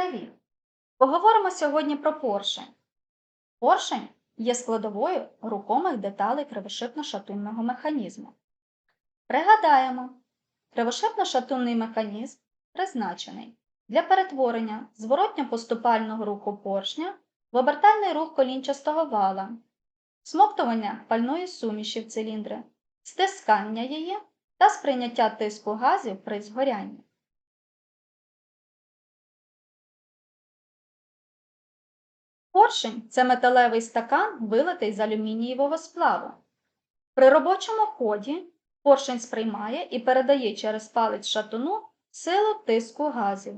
Привіт! Поговоримо сьогодні про поршень. Поршень є складовою рухомих деталей кривошипно-шатунного механізму. Пригадаємо, кривошипно-шатунний механізм призначений для перетворення зворотньо-поступального руху поршня в обертальний рух колінчастого вала, смоктування пальної суміші в циліндри, стискання її та сприйняття тиску газів при згорянні. Поршень це металевий стакан, вилитий з алюмінієвого сплаву. При робочому ході поршень сприймає і передає через палець шатуну силу тиску газів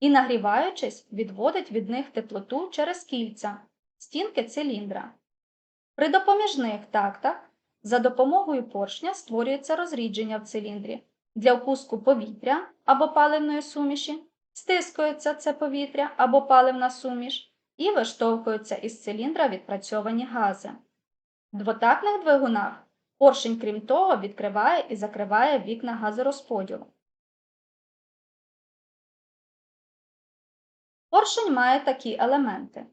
і, нагріваючись, відводить від них теплоту через кільця, стінки циліндра. При допоміжних тактах за допомогою поршня створюється розрідження в циліндрі для впуску повітря або паливної суміші, стискується це повітря або паливна суміш і виштовхуються із циліндра відпрацьовані гази. В двотактних двигунах поршень, крім того, відкриває і закриває вікна газорозподілу. Поршень має такі елементи: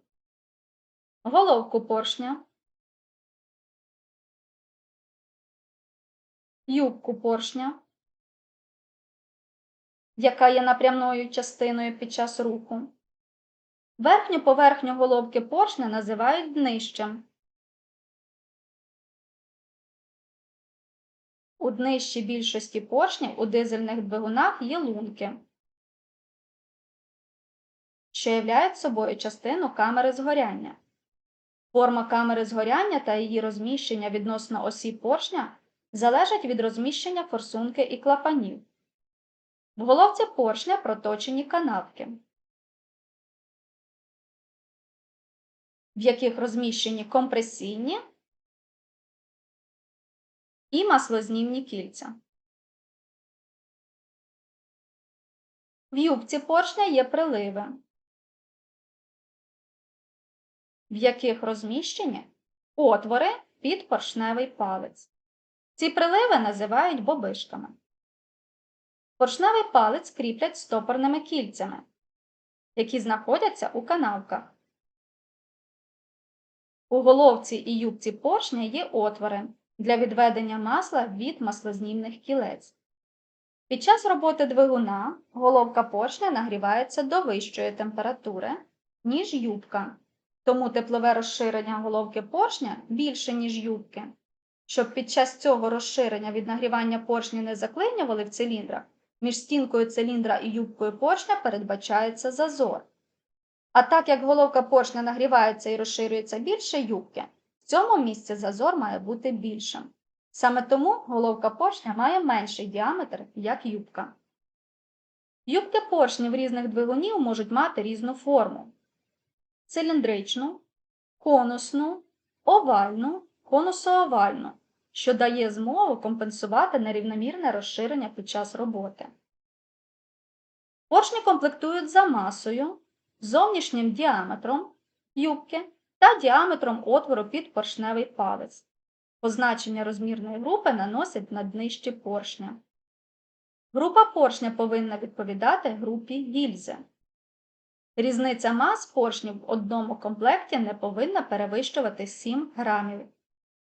головку поршня, юбку поршня, яка є напрямною частиною під час руху. Верхню поверхню головки поршня називають днищем. У днищі більшості поршнів у дизельних двигунах є лунки, що являють собою частину камери згоряння. Форма камери згоряння та її розміщення відносно осі поршня залежать від розміщення форсунки і клапанів. В головці поршня проточені канавки. В яких розміщені компресійні і маслознімні кільця. В юбці поршня є приливи, в яких розміщені отвори під поршневий палець. Ці приливи називають бобишками. Поршневий палець кріплять стопорними кільцями, які знаходяться у канавках. У головці і юбці поршня є отвори для відведення масла від маслознімних кілець. Під час роботи двигуна головка поршня нагрівається до вищої температури, ніж юбка, тому теплове розширення головки поршня більше, ніж юбки. Щоб під час цього розширення від нагрівання поршня не заклинювали в циліндрах, між стінкою циліндра і юбкою поршня передбачається зазор. А так як головка поршня нагрівається і розширюється більше юбки, в цьому місці зазор має бути більшим. Саме тому головка поршня має менший діаметр, як юбка. Юбки поршнів різних двигунів можуть мати різну форму: циліндричну, конусну, овальну, конусоовальну, що дає змогу компенсувати нерівномірне розширення під час роботи. Поршні комплектують за масою зовнішнім діаметром юбки та діаметром отвору під поршневий палець. Позначення розмірної групи наносять на днищі поршня. Група поршня повинна відповідати групі гільзи. Різниця мас поршнів в одному комплекті не повинна перевищувати 7 грамів.